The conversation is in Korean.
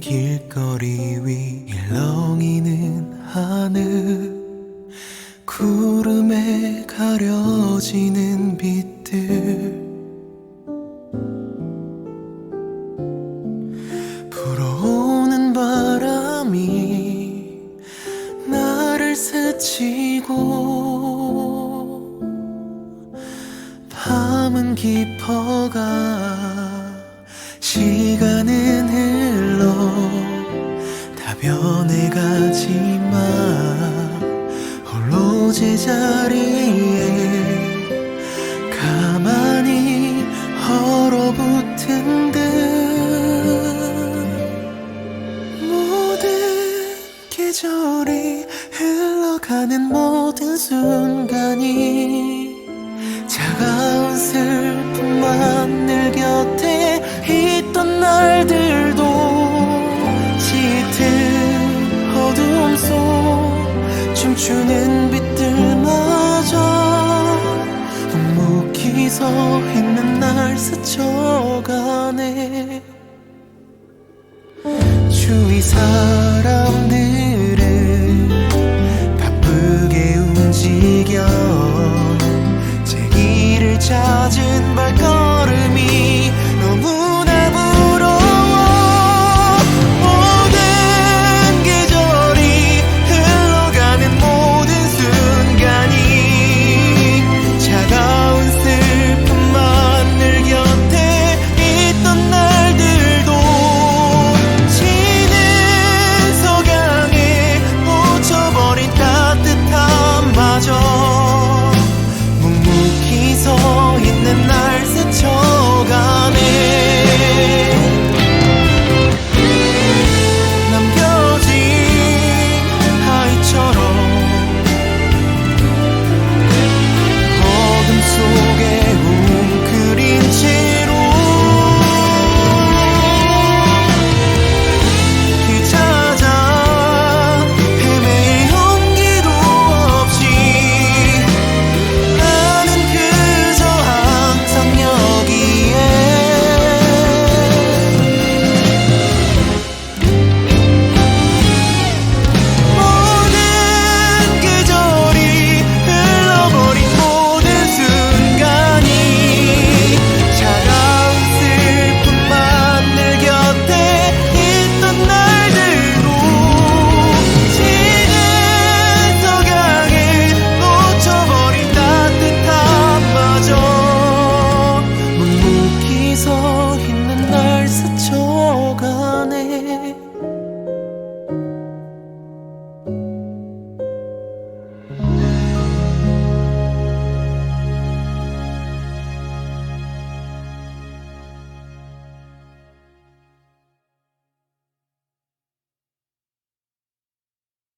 길거리 위 일렁이는 하늘 구름에 가려지는 빛들. 불어오는 바람이 나를 스치고 밤은 깊어가 시간은 다 변해가지만 홀로 제자리에 가만히 얼어붙은 듯 모든 계절이 흘러가는 모든 순간이 빗들 속 춤추는 빛들마저 묵묵히 서 있는 날 스쳐가네. 주위 사람들은 바쁘게 움직여 제 길을 찾은 발걸음